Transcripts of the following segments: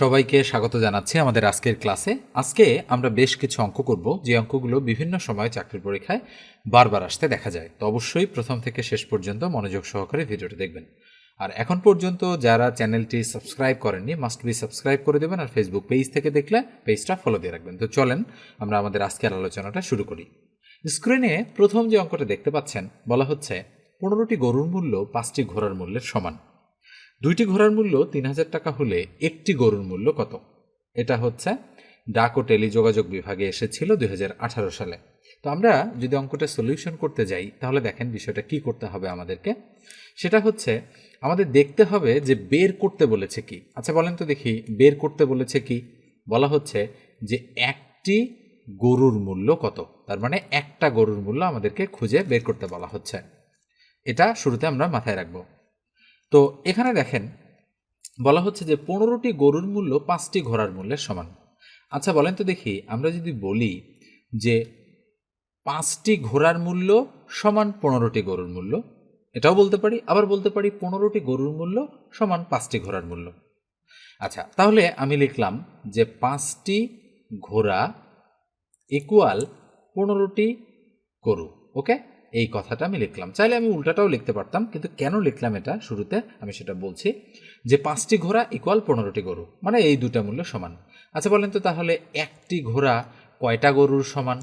সবাইকে স্বাগত জানাচ্ছি আমাদের আজকের ক্লাসে। আজকে আমরা বেশ কিছু অঙ্ক করব, যে অঙ্কগুলো বিভিন্ন সময় চাকরির পরীক্ষায় বারবার আসতে দেখা যায়। তো অবশ্যই প্রথম থেকে শেষ পর্যন্ত মনোযোগ সহকারে ভিডিওটি দেখবেন। আর এখন পর্যন্ত যারা চ্যানেলটি সাবস্ক্রাইব করেননি মাস্ট বি সাবস্ক্রাইব করে দেবেন আর ফেসবুক পেজ থেকে দেখলে পেজটা ফলো দিয়ে রাখবেন। তো চলেন আমরা আমাদের আজকের আলোচনাটা শুরু করি। স্ক্রিনে প্রথম যে অঙ্কটা দেখতে পাচ্ছেন, বলা হচ্ছে পনেরোটি গরুর মূল্য পাঁচটি ঘোড়ার মূল্যের সমান। দুইটি ঘোড়ার মূল্য তিন হাজার টাকা হলে একটি গরুর মূল্য কত? এটা হচ্ছে ডাক ও টেলিযোগাযোগ বিভাগে এসেছিল দুই হাজার আঠারো সালে। তো আমরা যদি অঙ্কটা সলিউশন করতে যাই, তাহলে দেখেন বিষয়টা কি করতে হবে আমাদেরকে। সেটা হচ্ছে আমাদের দেখতে হবে যে বের করতে বলেছে কি। আচ্ছা বলেন তো দেখি, বের করতে বলেছে কি? বলা হচ্ছে যে একটি গরুর মূল্য কত? তার মানে একটা গরুর মূল্য আমাদেরকে খুঁজে বের করতে বলা হচ্ছে। এটা শুরুতে আমরা মাথায় রাখব। তো এখানে দেখেন, বলা হচ্ছে যে পনেরোটি গরুর মূল্য পাঁচটি ঘোড়ার মূল্যের সমান। আচ্ছা বলেন তো দেখি, আমরা যদি বলি যে পাঁচটি ঘোড়ার মূল্য সমান পনেরোটি গরুর মূল্য, এটাও বলতে পারি, আবার বলতে পারি পনেরোটি গরুর মূল্য সমান পাঁচটি ঘোড়ার মূল্য। আচ্ছা তাহলে আমি লিখলাম যে পাঁচটি ঘোড়া ইকুয়াল পনেরোটি গরু ওকে এই কথাটা আমি লিখলাম। চাইলে আমি উল্টাটাও লিখতে পারতাম, কিন্তু কেন লিখলাম এটা শুরুতে? আমি সেটা বলছি যে পাঁচটি ঘোড়া ইকুয়াল পনেরোটি গরু মানে এই দুটা মূল্য সমান। আচ্ছা বলেন তো তাহলে একটি ঘোড়া কয়টা গরুর সমান?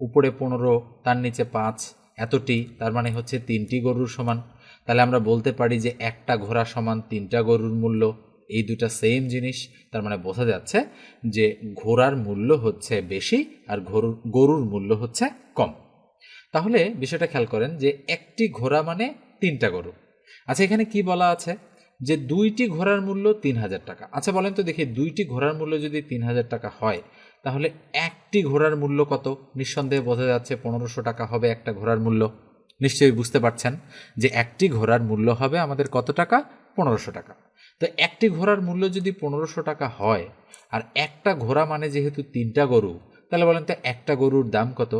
উপরে পনেরো, তার নিচে পাঁচ, এতটি, তার মানে হচ্ছে তিনটি গরুর সমান। তাহলে আমরা বলতে পারি যে একটা ঘোড়া সমান তিনটা গরুর মূল্য। এই দুটা সেম জিনিস, তার মানে বোঝা যাচ্ছে যে ঘোড়ার মূল্য হচ্ছে বেশি আর গরুর গরুর মূল্য হচ্ছে কম। তাহলে বিষয়টা খেয়াল করেন যে একটি ঘোড়া মানে তিনটা গরু। আচ্ছা এখানে কি বলা আছে? যে দুইটি ঘোড়ার মূল্য তিন হাজার টাকা। আচ্ছা বলেন তো দেখি, দুইটি ঘোড়ার মূল্য যদি তিন হাজার টাকা হয়, তাহলে একটি ঘোড়ার মূল্য কত? নিঃসন্দেহে বোঝা যাচ্ছে পনেরোশো টাকা হবে একটা ঘোড়ার মূল্য। নিশ্চয়ই বুঝতে পারছেন যে একটি ঘোড়ার মূল্য হবে আমাদের কত টাকা? পনেরোশো টাকা। তো একটি ঘোড়ার মূল্য যদি পনেরোশো টাকা হয়, আর একটা ঘোড়া মানে যেহেতু তিনটা গরু, তাহলে বলেন তো একটা গরুর দাম কত?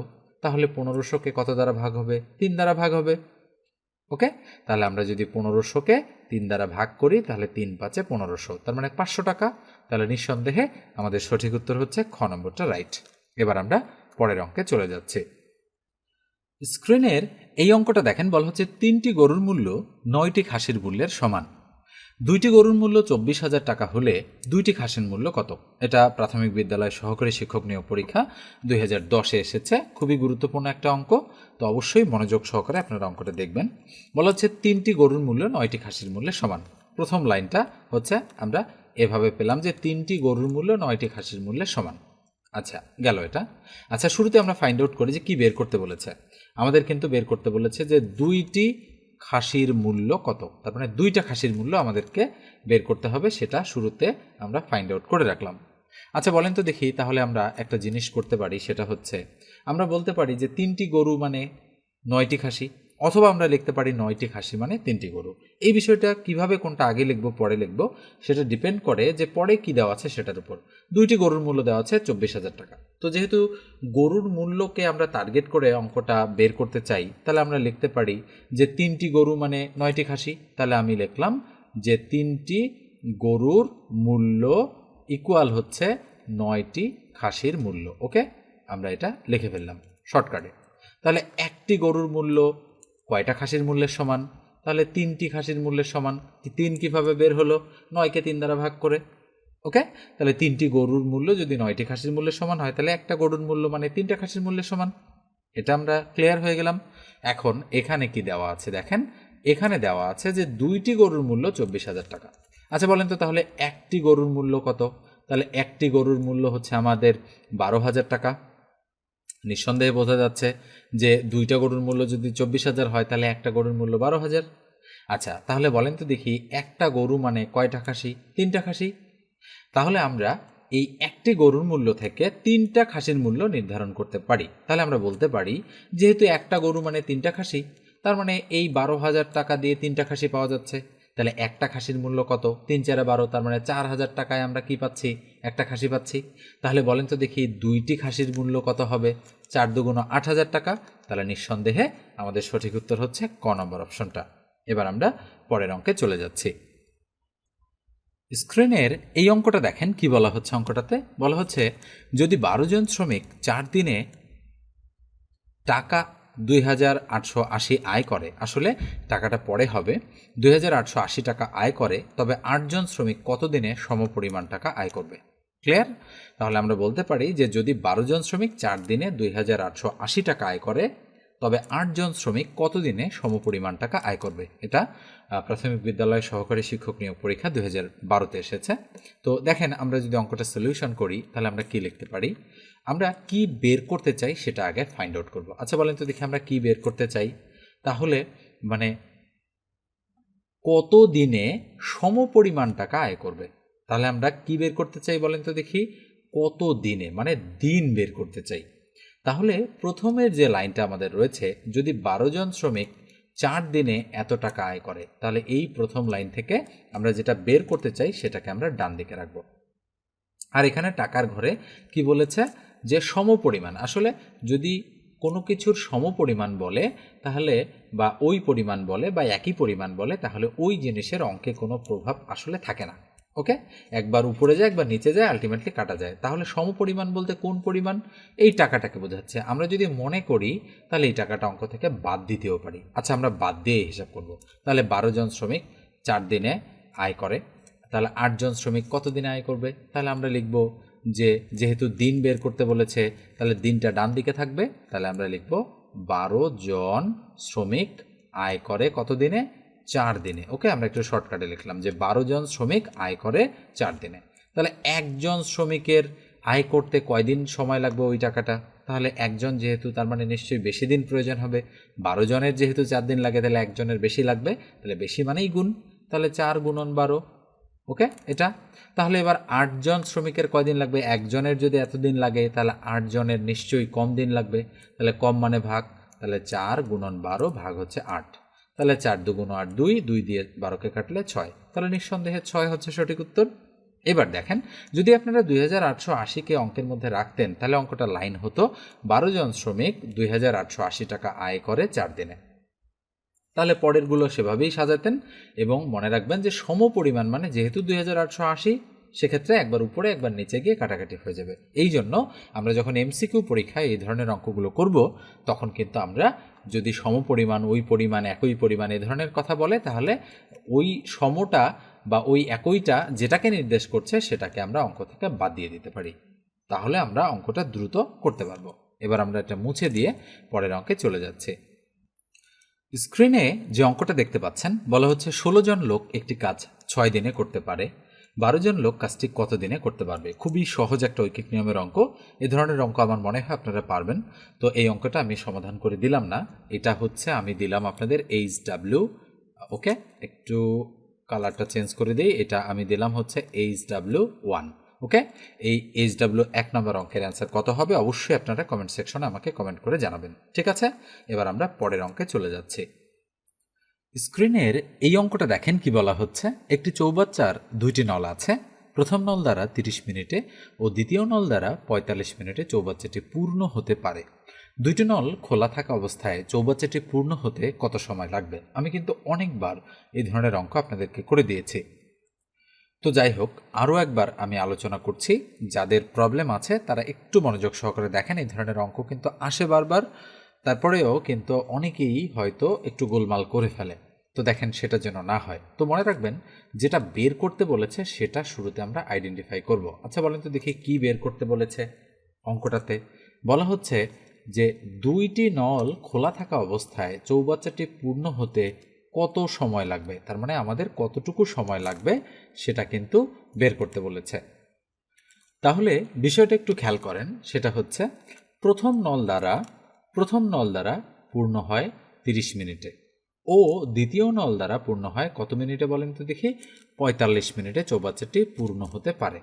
তাহলে পনেরোশোকে কত দ্বারা ভাগ হবে? তিন দ্বারা ভাগ হবে। ওকে? তাহলে আমরা যদি পনেরোশোকে তিন দ্বারা ভাগ করি, তাহলে তিন পাঁচে পনেরোশো। তার মানে পাঁচশো টাকা। তাহলে নিঃসন্দেহে আমাদের সঠিক উত্তর হচ্ছে খ নম্বরটা রাইট এবার আমরা পরের অঙ্কে চলে যাচ্ছি। স্ক্রিনের এই অঙ্কটা দেখেন, বলা হচ্ছে তিনটি গরুর মূল্য নয়টি খাসির মূল্যের সমান। দুইটি গরুর মূল্য চব্বিশ হাজার টাকা হলে দুইটি খাসির মূল্য কত? এটা প্রাথমিক বিদ্যালয় সহকারী শিক্ষক নিয়োগ পরীক্ষা দুই হাজার দশে এসেছে। খুবই গুরুত্বপূর্ণ একটা অঙ্ক, তো অবশ্যই মনোযোগ সহকারে আপনারা অঙ্কটা দেখবেন। বলা হচ্ছে তিনটি গরুর মূল্য নয়টি খাসির মূল্যের সমান। প্রথম লাইনটা হচ্ছে, আমরা এভাবে পেলাম যে তিনটি গরুর মূল্য নয়টি খাসির মূল্যের সমান। আচ্ছা গেল এটা। আচ্ছা শুরুতে আমরা ফাইন্ড আউট করি যে কি বের করতে বলেছে। আমাদের কিন্তু বের করতে বলেছে যে দুইটি খাসির মূল্য কত? তার মানে দুইটা খাসির মূল্য আমাদেরকে বের করতে হবে, সেটা শুরুতে আমরা ফাইন্ড আউট করে রাখলাম। আচ্ছা বলেন তো দেখি, তাহলে আমরা একটা জিনিস করতে পারি, সেটা হচ্ছে, আমরা বলতে পারি যে তিনটি গরু মানে নয়টি খাসি। অথবা আমরা লিখতে পারি নয়টি খাসি মানে তিনটি গরু। এই বিষয়টা কীভাবে কোনটা আগে লিখব, পরে লিখব, সেটা ডিপেন্ড করে যে পরে কি দেওয়া আছে সেটার উপর। দুইটি গরুর মূল্য দেওয়া আছে চব্বিশ হাজার টাকা। তো যেহেতু গরুর মূল্যকে আমরা টার্গেট করে অঙ্কটা বের করতে চাই, তাহলে আমরা লিখতে পারি যে তিনটি গরু মানে নয়টি খাসি। তাহলে আমি লিখলাম যে তিনটি গরুর মূল্য ইকুয়াল হচ্ছে নয়টি খাসির মূল্য। ওকে? আমরা এটা লিখে ফেললাম। শর্টকাটে তাহলে একটি গরুর মূল্য কয়টা খাসির মূল্যের সমান? তাহলে তিনটি খাসির মূল্যের সমান। তিন কীভাবে বের হলো? নয়কে তিন দ্বারা ভাগ করে। ওকে? তাহলে তিনটি গরুর মূল্য যদি নয়টি খাসির মূল্যের সমান হয়, তাহলে একটা গরুর মূল্য মানে তিনটা খাসির মূল্যের সমান। এটা আমরা ক্লিয়ার হয়ে গেলাম। এখন এখানে কি দেওয়া আছে দেখেন? এখানে দেওয়া আছে যে দুইটি গরুর মূল্য চব্বিশ হাজার টাকা। আচ্ছা বলেন তো তাহলে একটি গরুর মূল্য কত? তাহলে একটি গরুর মূল্য হচ্ছে আমাদের বারো হাজার টাকা। নিঃসন্দেহে বোঝা যাচ্ছে যে দুইটা গরুর মূল্য যদি চব্বিশ হাজার হয়, তাহলে একটা গরুর মূল্য বারো হাজার। আচ্ছা তাহলে বলেন তো দেখি, একটা গরু মানে কয়টা খাসি? তিনটা খাসি? তাহলে আমরা এই একটি গরুর মূল্য থেকে তিনটা খাসির মূল্য নির্ধারণ করতে পারি। তাহলে আমরা বলতে পারি, যেহেতু একটা গরু মানে তিনটা খাসি, তার মানে এই বারো হাজার টাকা দিয়ে তিনটা খাসি পাওয়া যাচ্ছে। তাহলে একটা খাসির মূল্য কত? তিন চারে বারো, তার মানে চার হাজার টাকায় আমরা কি পাচ্ছি? একটা খাসি পাচ্ছি। তাহলে বলেন তো দেখি দুইটি খাসির মূল্য কত হবে? চার দুগুণ আট হাজার টাকা। তাহলে নিঃসন্দেহে আমাদের সঠিক উত্তর হচ্ছে ক নম্বর অপশনটা। এবার আমরা পরের অঙ্কে চলে যাচ্ছি। স্ক্রিনের এই অঙ্কটা দেখেন কি বলা হচ্ছে অঙ্কটাতে? বলা হচ্ছে, যদি বারো জন শ্রমিক চার দিনে টাকা দুই হাজার আটশো আশি আয় করে। আসলে টাকাটা পরে হবে। দুই হাজার আটশো আশি টাকা আয় করে, তবে আটজন শ্রমিক কতদিনে সমপরিমাণ টাকা আয় করবে? ক্লিয়ার তাহলে আমরা বলতে পারি যে যদি বারো জন শ্রমিক চার দিনে দুই হাজার আটশো আশি টাকা আয় করে তবে আটজন শ্রমিক কত দিনে সমপরিমাণ টাকা আয় করবে? এটা প্রাথমিক বিদ্যালয় সহকারী শিক্ষক নিয়োগ পরীক্ষা দুই হাজার বারোতে এসেছে। তো দেখেন, আমরা যদি অঙ্কটা সলিউশন করি, তাহলে আমরা কি লিখতে পারি? আমরা কি বের করতে চাই সেটা আগে ফাইন্ড আউট করব। আচ্ছা বলেন তো দেখি আমরা কি বের করতে চাই। তাহলে মানে কত দিনে সমপরিমাণ টাকা আয় করবে? তাহলে আমরা কি বের করতে চাই বলেন তো দেখি? কত দিনে মানে দিন বের করতে চাই। তাহলে প্রথমের যে লাইনটা আমাদের রয়েছে, যদি বারো জন শ্রমিক চার দিনে এত টাকা আয় করে, তাহলে এই প্রথম লাইন থেকে আমরা যেটা বের করতে চাই, সেটাকে আমরা ডান দিকে রাখব। আর এখানে টাকার ঘরে কি বলেছে? যে সমপরিমাণ। আসলে যদি কোনো কিছুর সমপরিমাণ বলে, তাহলে বা ওই পরিমাণ বলে বা একই পরিমাণ বলে, তাহলে ওই জিনিসের অঙ্কে কোনো প্রভাব আসলে থাকে না। ওকে একবার উপরে যায়, একবার নিচে যায় আলটিমেটলি কাটা যায়। তাহলে সমপরিমাণ বলতে কোন পরিমাণ? এই টাকাটাকে বোঝাচ্ছে। আমরা যদি মনে করি, তাহলে এই টাকাটা অঙ্ক থেকে বাদ দিতেও পারি। আচ্ছা আমরা বাদ দিয়ে হিসাব করব। তাহলে বারো জন শ্রমিক চার দিনে আয় করে। তাহলে আটজন শ্রমিক কত দিনে আয় করবে? তাহলে আমরা লিখব যে, যেহেতু দিন বের করতে বলেছে, তাহলে দিনটা ডান দিকে থাকবে। তাহলে আমরা লিখব বারো জন শ্রমিক আয় করে কত দিনে? চার দিনে। ওকে? আমরা একটু শর্টকাটে লিখলাম যে বারো জন শ্রমিক আয় করে চার দিনে। তাহলে একজন শ্রমিকের আয় করতে কয়দিন সময় লাগবে ওই টাকাটা? তাহলে একজন যেহেতু তার মানে নিশ্চয়ই বেশি দিন প্রয়োজন হবে। বারো জনের যেহেতু চার দিন লাগে, তাহলে একজনের বেশি লাগবে। তাহলে বেশি মানেই গুণ। তাহলে চার গুণন বারো। ওকে? এটা? তাহলে এবার আটজন শ্রমিকের কয়দিন লাগবে? একজনের যদি এতদিন লাগে, তাহলে আটজনের নিশ্চয়ই কম দিন লাগবে। তাহলে কম মানে ভাগ। তাহলে চার গুণন বারো ভাগ হচ্ছে আট। তাহলে চার দুগুণ আট দুই দুই দিয়ে বারোকে কাটলে ছয়। তাহলে নিঃসন্দেহে ছয় হচ্ছে সঠিক উত্তর। এবার দেখেন, যদি আপনারা দুই হাজার আটশো আশিকে অঙ্কের মধ্যে রাখতেন, তাহলে অঙ্কটা লাইন হতো, বারো জন শ্রমিক দুই হাজার আটশো আশি টাকা আয় করে চার দিনে। তাহলে পরেরগুলো সেভাবেই সাজাতেন এবং মনে রাখবেন যে সম পরিমাণ মানে যেহেতু দুই হাজার আটশো আশি সেক্ষেত্রে একবার উপরে, একবার নিচে গিয়ে কাটাকাটি হয়ে যাবে। এই জন্য আমরা যখন এমসিকিউ পরীক্ষায় এই ধরনের অঙ্কগুলো করব, তখন কিন্তু আমরা যদি সমপরিমাণ, ওই পরিমাণ, একই পরিমাণ এ ধরনের কথা বলে, তাহলে ওই সমটা বা ওই একইটা যেটাকে নির্দেশ করছে সেটাকে আমরা অঙ্ক থেকে বাদ দিয়ে দিতে পারি। তাহলে আমরা অঙ্কটা দ্রুত করতে পারব। এবার আমরা এটা মুছে দিয়ে পরের অঙ্কে চলে যাচ্ছি। স্ক্রিনে যে অঙ্কটা দেখতে পাচ্ছেন, বলা হচ্ছে ষোলো জন লোক একটি কাজ ছয় দিনে করতে পারে। বারো জন লোক কাজটি কত দিনে করতে পারবে? খুবই সহজ একটা ঐকিক নিয়মের অঙ্ক। এ ধরনের অঙ্ক আমার মনে হয় আপনারা পারবেন। তো এই অঙ্কটা আমি সমাধান করে দিলাম না। এটা হচ্ছে আমি দিলাম আপনাদের এইচ ডাব্লিউ ওকে? একটু কালারটা চেঞ্জ করে দিই। এটা আমি দিলাম হচ্ছে এইচ ডাব্লিউ ওয়ান, ওকে? এই এইচ ডাব্লিউ এক নম্বর অঙ্কের অ্যান্সার কত হবে? অবশ্যই আপনারা কমেন্ট সেকশনে আমাকে কমেন্ট করে জানাবেন। ঠিক আছে? এবার আমরা পরের অঙ্কে চলে যাচ্ছি। স্ক্রিনের এই অঙ্কটা দেখেন কি বলা হচ্ছে? একটি চৌবাচ্চার দুইটি নল আছে। প্রথম নল দ্বারা তিরিশ মিনিটে ও দ্বিতীয় নল দ্বারা পঁয়তাল্লিশ মিনিটে চৌবাচ্চাটি পূর্ণ হতে পারে। দুইটি নল খোলা থাকা অবস্থায় চৌবাচ্চাটি পূর্ণ হতে কত সময় লাগবে? আমি কিন্তু অনেকবার এই ধরনের অঙ্ক আপনাদেরকে করে দিয়েছি। তো যাই হোক, আরও একবার আমি আলোচনা করছি। যাদের প্রবলেম আছে, তারা একটু মনোযোগ সহকারে দেখেন, এই ধরনের অঙ্ক কিন্তু আসে বারবার। তারপরেও কিন্তু অনেকেই হয়তো একটু গোলমাল করে ফেলে। তো দেখেন সেটা যেন না হয়। তো মনে রাখবেন, যেটা বের করতে বলেছে সেটা শুরুতে আমরা আইডেন্টিফাই করব। আচ্ছা বলেন তো দেখি কি বের করতে বলেছে অঙ্কটাতে। বলা হচ্ছে যে দুইটি নল খোলা থাকা অবস্থায় চৌবাচ্চাটি পূর্ণ হতে কত সময় লাগবে? তার মানে আমাদের কতটুকু সময় লাগবে সেটা কিন্তু বের করতে বলেছে। তাহলে বিষয়টা একটু খেয়াল করেন। সেটা হচ্ছে, প্রথম নল দ্বারা প্রথম নল দ্বারা পূর্ণ হয় তিরিশ মিনিটে। ও দ্বিতীয় নল দ্বারা পূর্ণ হয় কত মিনিটে বলেন তো দেখি? পঁয়তাল্লিশ মিনিটে চৌবাচ্চাটি পূর্ণ হতে পারে।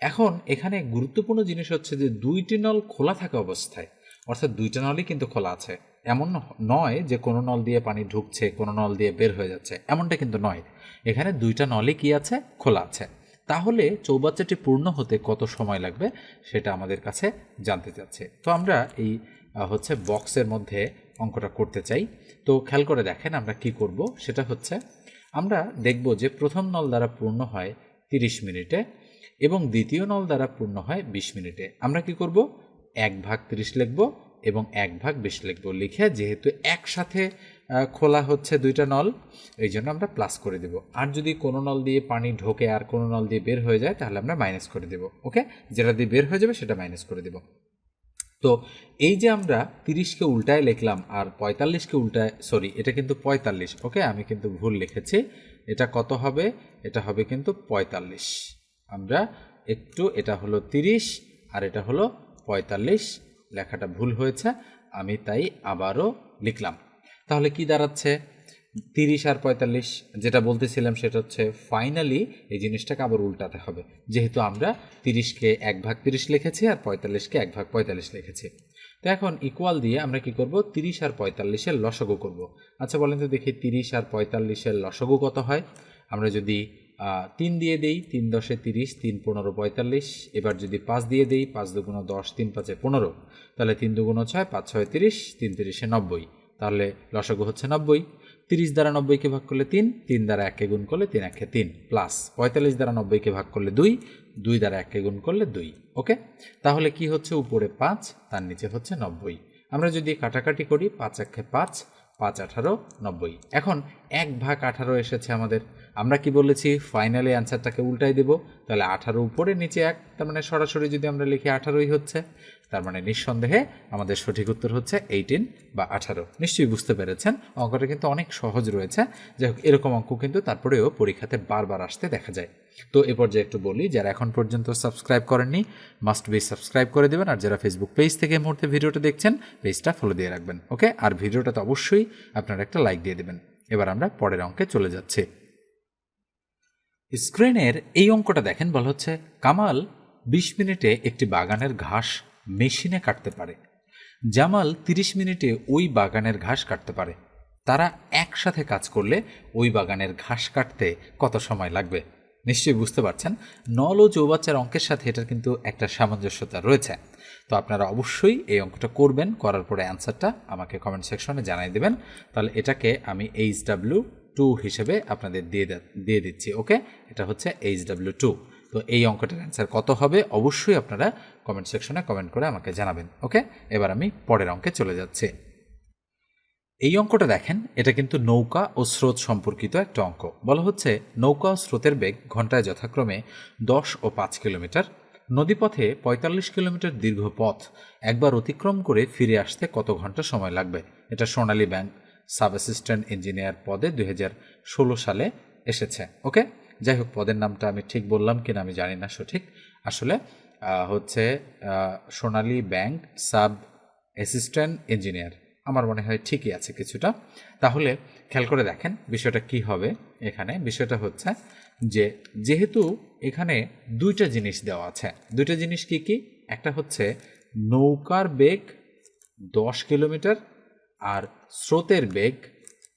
এখন এখানে গুরুত্বপূর্ণ জিনিস হচ্ছে যে দুইটি নল খোলা থাকা অবস্থায়। অর্থাৎ দুইটা নলই কিন্তু খোলা আছে। এমন নয় যে কোনো নল দিয়ে পানি ঢুকছে, কোনো নল দিয়ে বের হয়ে যাচ্ছে। এমনটা কিন্তু নয়। এখানে দুইটা নলই কি আছে? খোলা আছে। তাহলে চৌবাচ্চাটি পূর্ণ হতে কত সময় লাগবে? সেটা আমাদের কাছে জানতে চাচ্ছে। তো আমরা এই হচ্ছে বক্সের মধ্যে অঙ্কটা করতে চাই। তো খেয়াল করে দেখেন আমরা কি করব। সেটা হচ্ছে আমরা দেখব যে প্রথম নল দ্বারা পূর্ণ হয় তিরিশ মিনিটে এবং দ্বিতীয় নল দ্বারা পূর্ণ হয় বিশ মিনিটে। আমরা কি করব? এক ভাগ তিরিশ লিখব এবং এক ভাগ বিশ লিখব। লিখে যেহেতু একসাথে খোলা হচ্ছে দুইটা নল, এই জন্য আমরা প্লাস করে দেব। আর যদি কোনো নল দিয়ে পানি ঢোকে আর কোনো নল দিয়ে বের হয়ে যায়, তাহলে আমরা মাইনাস করে দেব। ওকে যেটা দিয়ে বের হয়ে যাবে, সেটা মাইনাস করে দেব। তো এই যে আমরা তিরিশকে উল্টায় লিখলাম আর পঁয়তাল্লিশকে উল্টায় সরি এটা কিন্তু পঁয়তাল্লিশ ওকে আমি কিন্তু ভুল লিখেছি। এটা কত হবে? এটা হবে কিন্তু পঁয়তাল্লিশ। আমরা একটু, এটা হলো তিরিশ আর এটা হলো পঁয়তাল্লিশ, লেখাটা ভুল হয়েছে, আমি তাই আবারও লিখলাম। তাহলে কি দাঁড়াচ্ছে? তিরিশ আর পঁয়তাল্লিশ যেটা বলতেছিলাম সেটা হচ্ছে ফাইনালি এই জিনিসটাকে আবার উল্টাতে হবে। যেহেতু আমরা তিরিশকে এক ভাগ তিরিশ লিখেছি আর পঁয়তাল্লিশকে এক ভাগ পঁয়তাল্লিশ লিখেছি। তো এখন ইকুয়াল দিয়ে আমরা কি করব? তিরিশ আর পঁয়তাল্লিশের লসগু করব। আচ্ছা বলেন তো দেখি তিরিশ আর পঁয়তাল্লিশের লসগু কত হয়? আমরা যদি তিন দিয়ে দেই, তিন দশে তিরিশ, তিন পনেরো পঁয়তাল্লিশ, এবার যদি পাঁচ দিয়ে দেই, পাঁচ দুগুণ দশ, তিন পাঁচে পনেরো, তাহলে তিন দুগুণ ছয়, পাঁচ ছয় তিরিশ, তিন তিরিশে নব্বই, তাহলে লসগু হচ্ছে নব্বই। তিরিশ দ্বারা নব্বইকে ভাগ করলে তিন তিন দ্বারা একে গুণ করলে তিন, একে তিন প্লাস পঁয়তাল্লিশ দ্বারা নব্বইকে ভাগ করলে দুই দুই দ্বারা একে গুণ করলে দুই ওকে তাহলে কি হচ্ছে উপরে পাঁচ, তার নিচে হচ্ছে নব্বই। আমরা যদি কাটাকাটি করি, পাঁচ একে পাঁচ পাঁচ আঠারো, নব্বই। এখন এক ভাগ আঠারো এসেছে আমাদের। আমরা কি বলেছি ফাইনালি অ্যান্সারটাকে উল্টাই দেব, তাহলে আঠারো উপরে, নিচে এক, তার মানে সরাসরি যদি আমরা লিখি আঠারোই হচ্ছে, তার মানে নিঃসন্দেহে আমাদের সঠিক উত্তর হচ্ছে এইটিন বা আঠারো। নিশ্চয়ই বুঝতে পেরেছেন, অঙ্কটা কিন্তু অনেক সহজ রয়েছে। যাই হোক, এরকম অঙ্ক কিন্তু তারপরেও পরীক্ষাতে বারবার আসতে দেখা যায়। তো এ পর্যায়ে একটু বলি, যারা এখন পর্যন্ত সাবস্ক্রাইব করেননি মাস্ট বি সাবস্ক্রাইব করে দেবেন, আর যারা ফেসবুক পেজ থেকে মুহূর্তে ভিডিওটা দেখছেন পেজটা ফলো দিয়ে রাখবেন ওকে আর ভিডিওটাতে অবশ্যই আপনারা একটা লাইক দিয়ে দেবেন। এবার আমরা পরের অঙ্কে চলে যাচ্ছি। স্ক্রিনের এই অঙ্কটা দেখেন, বলা হচ্ছে কামাল বিশ মিনিটে একটি বাগানের ঘাস মেশিনে কাটতে পারে। জামাল তিরিশ মিনিটে ওই বাগানের ঘাস কাটতে পারে। তারা একসাথে কাজ করলে ওই বাগানের ঘাস কাটতে কত সময় লাগবে? নিশ্চয়ই বুঝতে পারছেন? নল ও চৌবাচ্চার অঙ্কের সাথে এটার কিন্তু একটা সামঞ্জস্যতা রয়েছে। তো আপনারা অবশ্যই এই অঙ্কটা করবেন, করার পরে অ্যান্সারটা আমাকে কমেন্ট সেকশনে জানিয়ে দেবেন। তাহলে এটাকে আমি এইচ ডাব্লিউ টু হিসেবে আপনাদের দিয়ে দিয়ে দিচ্ছি, ওকে? এটা হচ্ছে এইচ ডাব্লিউ টু তো এই অঙ্কটার অ্যান্সার কত হবে? অবশ্যই আপনারা কমেন্ট সেকশনে কমেন্ট করে আমাকে জানাবেন, ওকে? এবার আমি পরের অঙ্কে চলে যাচ্ছি। এই অঙ্কটা দেখেন, এটা কিন্তু নৌকা ও স্রোত সম্পর্কিত একটা অঙ্ক। বলা হচ্ছে নৌকা ও স্রোতের বেগ ঘন্টায় যথাক্রমে দশ ও পাঁচ কিলোমিটার। নদীপথে পঁয়তাল্লিশ কিলোমিটার দীর্ঘ পথ। একবার অতিক্রম করে ফিরে আসতে কত ঘণ্টা সময় লাগবে? এটা Sonali Bank sub assistant engineer পদে দুই হাজার ষোলো সালে এসেছে, ওকে? যাই হোক, পদের নামটা আমি ঠিক বললাম কিনা আমি জানি না সঠিক। আসলে হচ্ছে Sonali Bank sub assistant engineer. আমার মনে হয় ঠিকই আছে কিছুটা। তাহলে খেয়াল করে দেখেন বিষয়টা কি হবে এখানে। বিষয়টা হচ্ছে যে, যেহেতু এখানে দুইটা জিনিস দেওয়া আছে। দুইটা জিনিস কি কি? একটা হচ্ছে নৌকার বেগ দশ কিলোমিটার আর স্রোতের বেগ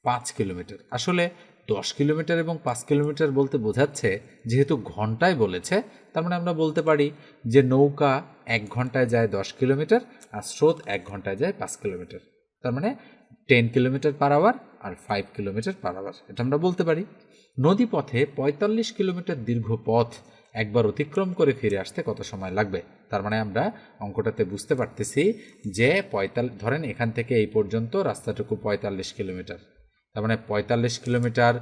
পাঁচ কিলোমিটার। আসলে দশ কিলোমিটার এবং পাঁচ কিলোমিটার বলতে বোঝাচ্ছে যেহেতু ঘন্টায় বলেছে, তার মানে আমরা বলতে পারি যে নৌকা এক ঘন্টায় যায় দশ কিলোমিটার আর স্রোত এক ঘন্টায় যায় পাঁচ কিলোমিটার। তার মানে টেন কিলোমিটার পার আওয়ার আর ফাইভ কিলোমিটার পার আওয়ার এটা আমরা বলতে পারি। নদীপথে পঁয়তাল্লিশ কিলোমিটার দীর্ঘ পথ একবার অতিক্রম করে ফিরে আসতে কত সময় লাগবে? তার মানে আমরা অঙ্কটাতে বুঝতে পারতেছি যে পঁয়তাল্লিশ ধরেন এখান থেকে এই পর্যন্ত রাস্তাটুকু পঁয়তাল্লিশ কিলোমিটার। তার মানে পঁয়তাল্লিশ কিলোমিটার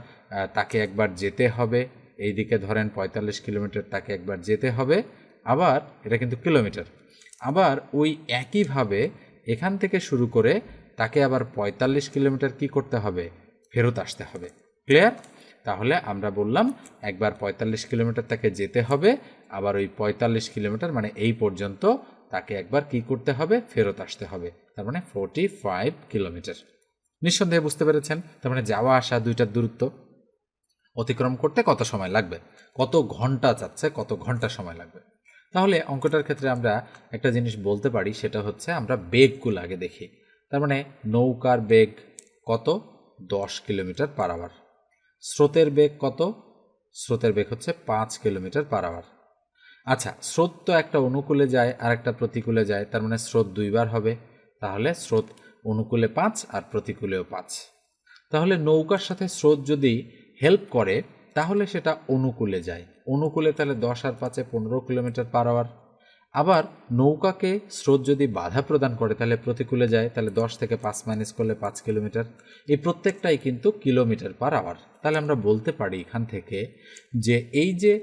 তাকে একবার যেতে হবে। এইদিকে ধরেন পঁয়তাল্লিশ কিলোমিটার তাকে একবার যেতে হবে। আবার এটা কিন্তু কিলোমিটার। আবার ওই একইভাবে এখান থেকে শুরু করে তাকে আবার পঁয়তাল্লিশ কিলোমিটার কি করতে হবে? ফেরত আসতে হবে। ক্লিয়ার? তাহলে আমরা বললাম একবার পঁয়তাল্লিশ কিলোমিটার তাকে যেতে হবে, আবার ওই পঁয়তাল্লিশ কিলোমিটার মানে এই পর্যন্ত তাকে একবার কি করতে হবে? ফেরত আসতে হবে, তার মানে ফোরটি ফাইভ কিলোমিটার। নিঃসন্দেহে বুঝতে পেরেছেন? তার মানে যাওয়া আসা দুইটার দূরত্ব। অতিক্রম করতে কত সময় লাগবে? কত ঘণ্টা যাচ্ছে, কত ঘণ্টা সময় লাগবে? তাহলে অঙ্কটার ক্ষেত্রে আমরা একটা জিনিস বলতে পারি, সেটা হচ্ছে আমরা বেগগুলো আগে দেখি। তার মানে নৌকার বেগ কত? দশ কিলোমিটার পার আওয়ার। স্রোতের বেগ কত? স্রোতের বেগ হচ্ছে পাঁচ কিলোমিটার পার আওয়ার। আচ্ছা স্রোত তো একটা অনুকূলে যায় আর একটা প্রতিকূলে যায়, তার মানে স্রোত দুইবার হবে। তাহলে স্রোত অনুকূলে পাঁচ আর প্রতিকূলেও পাঁচ। তাহলে নৌকার সাথে স্রোত যদি হেল্প করে, তাহলে সেটা অনুকূলে যায়। অনুকূলে তাহলে দশ আর পাঁচে পনেরো কিলোমিটার পার আওয়ার। আবার নৌকাকে স্রোত যদি বাধা প্রদান করে, তাহলে প্রতিকূলে যায়, তাহলে দশ থেকে পাঁচ মাইনাস করলে পাঁচ কিলোমিটার। এই প্রত্যেকটাই কিন্তু কিলোমিটার পার আওয়ার তাহলে আমরা বলতে পারি এখান থেকে যে এই যে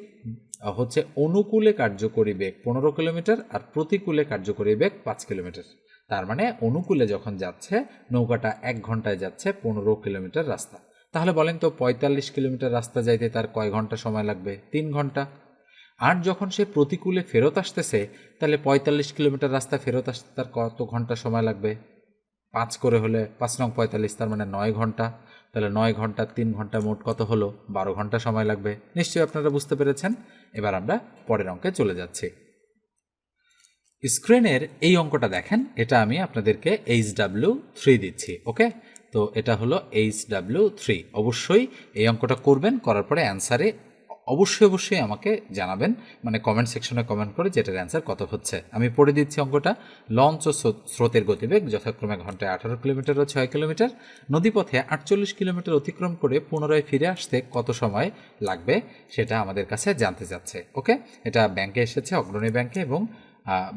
হচ্ছে অনুকূলে কার্যকরী বেগ পনেরো কিলোমিটার আর প্রতিকূলে কার্যকরী বেগ পাঁচ কিলোমিটার। তার মানে অনুকূলে যখন যাচ্ছে, নৌকাটা এক ঘন্টায় যাচ্ছে পনেরো কিলোমিটার রাস্তা। তাহলে বলেন তো পঁয়তাল্লিশ কিলোমিটার রাস্তা যাইতে তার কয় ঘণ্টা সময় লাগবে? তিন ঘণ্টা। আর যখন সে প্রতিকূলে ফেরত আসতেছে, তাহলে পঁয়তাল্লিশ কিলোমিটার রাস্তা ফেরত আসতে তার কত ঘণ্টা সময় লাগবে? পাঁচ করে হলে পাঁচ নং পঁয়তাল্লিশ, তার মানে নয় ঘণ্টা। তাহলে নয় ঘণ্টা, তিন ঘণ্টা মোট কত হলো? বারো ঘণ্টা সময় লাগবে। নিশ্চয়ই আপনারা বুঝতে পেরেছেন? এবার আমরা পরের অঙ্কে চলে যাচ্ছি। স্ক্রিনের এই অঙ্কটা দেখেন, এটা আমি আপনাদেরকে এইচ ডাব্লিউ থ্রি দিচ্ছি, ওকে? তো এটা হলো এইচ ডাব্লিউ থ্রি। অবশ্যই এই অঙ্কটা করবেন, করার পরে অ্যান্সারে অবশ্যই অবশ্যই আমাকে জানাবেন। মানে কমেন্ট সেকশনে কমেন্ট করে যেটার অ্যান্সার কত হচ্ছে। আমি পড়ে দিচ্ছি অঙ্কটা। লঞ্চ ও স্রোতের গতিবেগ যথাক্রমে ঘন্টায় আঠারো কিলোমিটার ও ছয় কিলোমিটার। নদীপথে আটচল্লিশ কিলোমিটার অতিক্রম করে পুনরায় ফিরে আসতে কত সময় লাগবে সেটা আমাদের কাছে জানতে চাচ্ছে। ওকে? এটা ব্যাংকে এসেছে, অগ্রণী ব্যাংকে এবং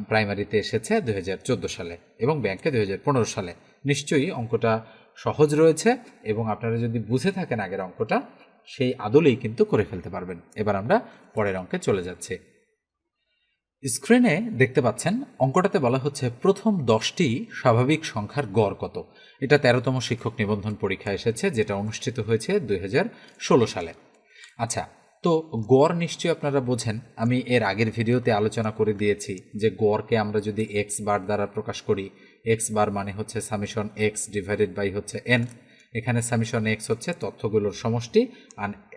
প্রাইমারিতে এসেছে দু হাজার চোদ্দ সালে এবং ব্যাংকে দুই হাজার পনেরো সালে। নিশ্চয়ই অঙ্কটা সহজ রয়েছে এবং আপনারা যদি বুঝে থাকেন আগের অঙ্কটা সেই আদলেই কিন্তু করে ফেলতে পারবেন। এবার আমরা পরের অঙ্কে চলে যাচ্ছি। স্ক্রিনে দেখতে পাচ্ছেন, অঙ্কটাতে বলা হচ্ছে প্রথম দশটি স্বাভাবিক সংখ্যার গড় কত। এটা তেরোতম শিক্ষক নিবন্ধন পরীক্ষা এসেছে, যেটা অনুষ্ঠিত হয়েছে দুই হাজার ষোলো সালে। আচ্ছা তো গড় নিশ্চয়ই আপনারা বোঝেন। আমি এর আগের ভিডিওতে আলোচনা করে দিয়েছি যে গড়কে আমরা যদি এক্স বার দ্বারা প্রকাশ করি এক্স বার মানে হচ্ছে সামিশন এক্স ডিভাইডেড বাই হচ্ছে এন এখানে সামিশন এক্স হচ্ছে তথ্যগুলোর সমষ্টি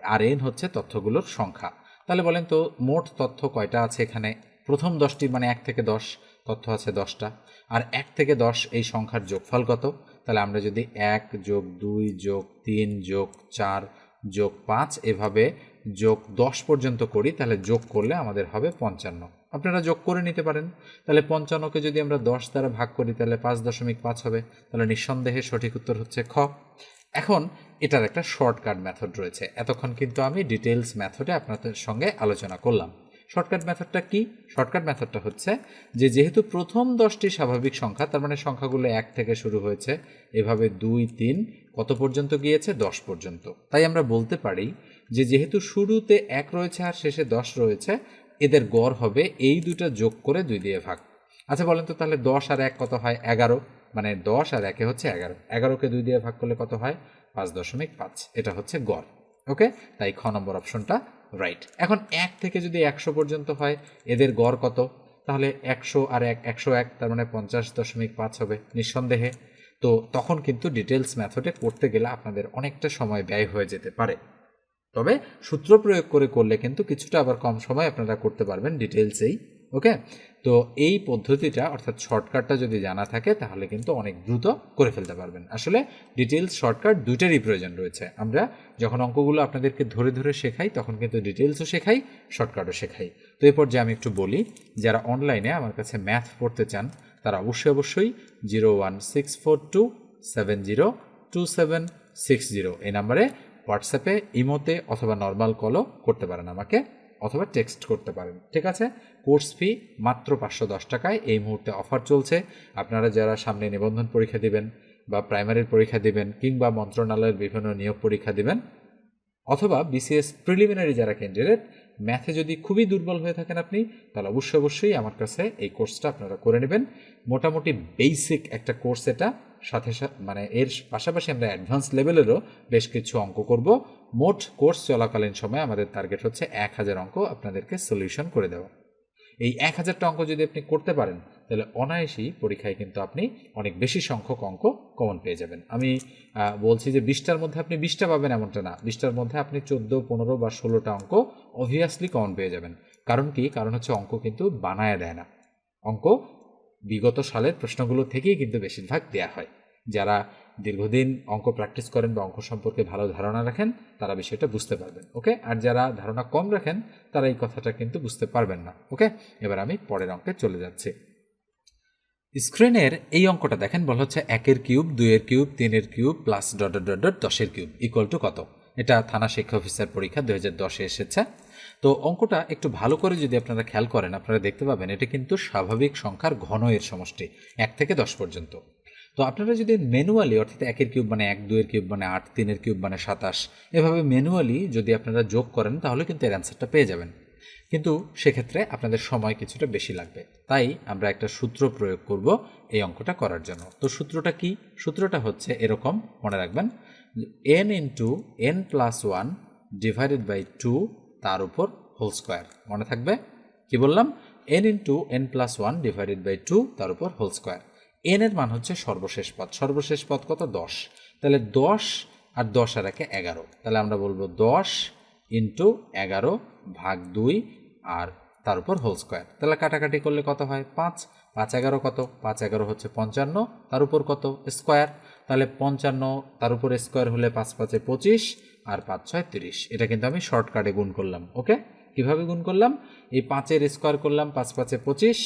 আর এন হচ্ছে তথ্যগুলোর সংখ্যা। তাহলে বলেন তো, মোট তথ্য কয়টা আছে এখানে? প্রথম দশটি মানে এক থেকে দশ, তথ্য আছে দশটা। আর এক থেকে দশ এই সংখ্যার যোগফল কত? তাহলে আমরা যদি এক যোগ দুই যোগ তিন যোগ চার যোগ পাঁচ এভাবে যোগ দশ পর্যন্ত করি, তাহলে যোগ করলে আমাদের হবে পঞ্চান্ন। আপনারা যোগ করে নিতে পারেন। তাহলে পঞ্চান্নকে যদি আমরা দশ দ্বারা ভাগ করি, তাহলে পাঁচ দশমিক পাঁচ হবে। তাহলে নিঃসন্দেহে সঠিক উত্তর হচ্ছে খ। এখন এটার একটা শর্টকাট মেথড রয়েছে। এতক্ষণ কিন্তু আমি ডিটেলস মেথডে আপনাদের সঙ্গে আলোচনা করলাম। শর্টকাট মেথডটা কি? শর্টকাট মেথডটা হচ্ছে যে যেহেতু প্রথম দশটি স্বাভাবিক সংখ্যা, তার মানে সংখ্যাগুলো এক থেকে শুরু হয়েছে, এভাবে দুই, তিন, কত পর্যন্ত গিয়েছে? দশ পর্যন্ত। তাই আমরা বলতে পারি যে যেহেতু শুরুতে এক রয়েছে আর শেষে দশ রয়েছে এদের গড় হবে এই দুটো যোগ করে দুই দিয়ে ভাগ। আচ্ছা বলেন তো তাহলে দশ আর এক কত হয়? এগারো। মানে দশ আর একে হচ্ছে এগারো। এগারোকে দুই দিয়ে ভাগ করলে কত হয়? পাঁচ দশমিক পাঁচ। এটা হচ্ছে গড়। ওকে? তাই খ নম্বর অপশনটা রাইট। এখন এক থেকে যদি একশো পর্যন্ত হয়, এদের গড় কত? তাহলে একশো আর এক, একশো এক, তার মানে পঞ্চাশ দশমিক পাঁচ হবে নিঃসন্দেহে। তো তখন কিন্তু ডিটেলস মেথডে করতে গেলে আপনাদের অনেকটা সময় ব্যয় হয়ে যেতে পারে। তবে সূত্র প্রয়োগ করে করলে কিন্তু কিছুটা আবার কম সময় আপনারা করতে পারবেন ডিটেলসেই ওকে? তো এই পদ্ধতিটা, অর্থাৎ শর্টকাটটা যদি জানা থাকে, তাহলে কিন্তু অনেক দ্রুত করে ফেলতে পারবেন। আসলে ডিটেলস শর্টকাট দুইটারই প্রয়োজন রয়েছে। আমরা যখন অঙ্কগুলো আপনাদেরকে ধরে ধরে শেখাই, তখন কিন্তু ডিটেলসও শেখাই, শর্টকাটও শেখাই। তো এরপর যে আমি একটু বলি, যারা অনলাইনে আমার কাছে ম্যাথ পড়তে চান, তারা অবশ্যই অবশ্যই zero one six four two seven zero two seven six zero এই নাম্বারে হোয়াটসঅ্যাপে ইমোতে অথবা নর্মাল কলও করতে পারেন আমাকে, অথবা টেক্সট করতে পারেন। ঠিক আছে? কোর্স ফি মাত্র পাঁচশো দশ টাকায় এই মুহূর্তে অফার চলছে। আপনারা যারা সামনে নিবন্ধন পরীক্ষা দিবেন বা প্রাইমারির পরীক্ষা দিবেন কিংবা মন্ত্রণালয়ের বিভিন্ন নিয়োগ পরীক্ষা দিবেন, অথবা বিসিএস প্রিলিমিনারি যারা ক্যান্ডিডেট ম্যাথে যদি খুবই দুর্বল হয়ে থাকেন আপনি, তাহলে অবশ্যই অবশ্যই আমার কাছে এই কোর্সটা আপনারা করে নেবেন। মোটামুটি বেসিক একটা কোর্স এটা। সাথে মানে এর পাশাপাশি আমরা অ্যাডভান্স লেভেলেরও বেশ কিছু অঙ্ক করব। মোট কোর্স চলাকালীন সময় আমাদের টার্গেট হচ্ছে এক হাজার অঙ্ক আপনাদেরকে সলিউশন করে দেওয়া। এই এক হাজারটা অঙ্ক যদি আপনি করতে পারেন, তাহলে অনায়াসেই পরীক্ষায় কিন্তু আপনি অনেক বেশি সংখ্যক অঙ্ক কমন পেয়ে যাবেন। আমি বলছি যে বিশটার মধ্যে আপনি বিশটা পাবেন এমনটা না। বিশটার মধ্যে আপনি চোদ্দ, পনেরো বা ষোলোটা অঙ্ক অবভিয়াসলি কমন পেয়ে যাবেন। কারণ কি? কারণ হচ্ছে অঙ্ক কিন্তু বানায় দেয় না। অঙ্ক বিগত সালের প্রশ্নগুলো থেকেই কিন্তু বেশিরভাগ দেয়া হয়। যারা দীর্ঘদিন অঙ্ক প্র্যাকটিস করেন বা অঙ্ক সম্পর্কে ভালো ধারণা রাখেন, তারা বিষয়টা বুঝতে পারবেন ওকে আর যারা ধারণা কম রাখেন, তারা এই কথাটা কিন্তু বুঝতে পারবেন না ওকে এবার আমি পরের অঙ্কে চলে যাচ্ছি। স্ক্রিনের এই অঙ্কটা দেখেন, বলা হচ্ছে একের কিউব, দুইয়ের কিউব, তিনের cube plus dot dot dot দশের কিউব ইকুয়াল টু কত? এটা থানা শিক্ষা অফিসার পরীক্ষা দু হাজার দশে এসেছে। তো অঙ্কটা একটু ভালো করে যদি আপনারা খেয়াল করেন, আপনারা দেখতে পাবেন এটা কিন্তু স্বাভাবিক সংখ্যার ঘন এর সমষ্টি, এক থেকে দশ পর্যন্ত। তো আপনারা যদি ম্যানুয়ালি অর্থাৎ একের কিউব মানে এক দুইয়ের কিউব মানে আট, তিনের কিউব মানে সাতাশ, এভাবে ম্যানুয়ালি যদি আপনারা যোগ করেন, তাহলে কিন্তু এর অ্যান্সারটা পেয়ে যাবেন। কিন্তু সেক্ষেত্রে আপনাদের সময় কিছুটা বেশি লাগবে। তাই আমরা একটা সূত্র প্রয়োগ করব এই অঙ্কটা করার জন্য। তো সূত্রটা কি? সূত্রটা হচ্ছে এরকম, মনে রাখবেন n into n plus one divided by two তার উপর হোল স্কোয়ার। মনে থাকবে? কি বললাম? N into n plus one divided by two তার উপর হোল স্কোয়ার। এন এর মান হচ্ছে সর্বশেষ পদ। সর্বশেষ পদ কত? দশ। তাহলে দশ আর দশ আর একে এগারো। তাহলে আমরা বলব দশ ইন্টু এগারো ভাগ দুই আর তার উপর হোল স্কোয়ার। তাহলে কাটাকাটি করলে কত হয়? পাঁচ। পাঁচ এগারো কত? পাঁচ এগারো হচ্ছে পঞ্চান্ন। তার উপর কত? স্কোয়ার। তাহলে পঞ্চান্ন, তার উপর স্কোয়ার হলে পাঁচ পাঁচে পঁচিশ আর পাঁচ ছয় তিরিশ। এটা কিন্তু আমি শর্টকাটে গুণ করলাম ওকে কীভাবে গুণ করলাম? এই পাঁচের স্কোয়ার করলাম পাঁচ পাঁচে পঁচিশ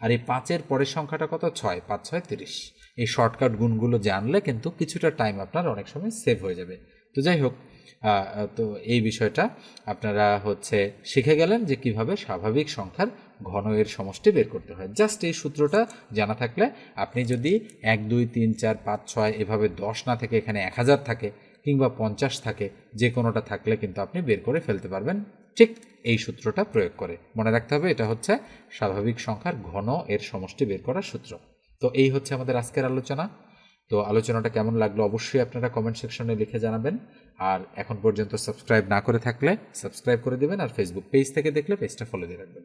আর এই পাঁচের পরের সংখ্যাটা কত? ছয়, পাঁচ ছয় তিরিশ। এই শর্টকাট গুণগুলো জানলে কিন্তু কিছুটা টাইম আপনার অনেক সময় সেভ হয়ে যাবে। তো যাই হোক তো এই বিষয়টা আপনারা হচ্ছে শিখে গেলেন যে কীভাবে স্বাভাবিক সংখ্যার ঘন এর সমষ্টি বের করতে হয়। জাস্ট এই সূত্রটা জানা থাকলে আপনি যদি এক, দুই, তিন, চার, পাঁচ, ছয় এভাবে দশ না থেকে এখানে এক হাজার থাকে কিংবা পঞ্চাশ থাকে, যে কোনোটা থাকলে কিন্তু আপনি বের করে ফেলতে পারবেন। ঠিক এই সূত্রটা প্রয়োগ করে। মনে রাখতে হবে এটা হচ্ছে স্বাভাবিক সংখ্যার ঘন এর সমষ্টি বের করার সূত্র। তো এই হচ্ছে আমাদের আজকের আলোচনা। তো আলোচনাটা কেমন লাগল অবশ্যই আপনারা কমেন্ট সেকশনে লিখে জানাবেন। আর এখন পর্যন্ত সাবস্ক্রাইব না করে থাকলে সাবস্ক্রাইব করে দেবেন আর ফেসবুক পেজ থেকে দেখলে পেজটা ফলো দিয়ে রাখবেন।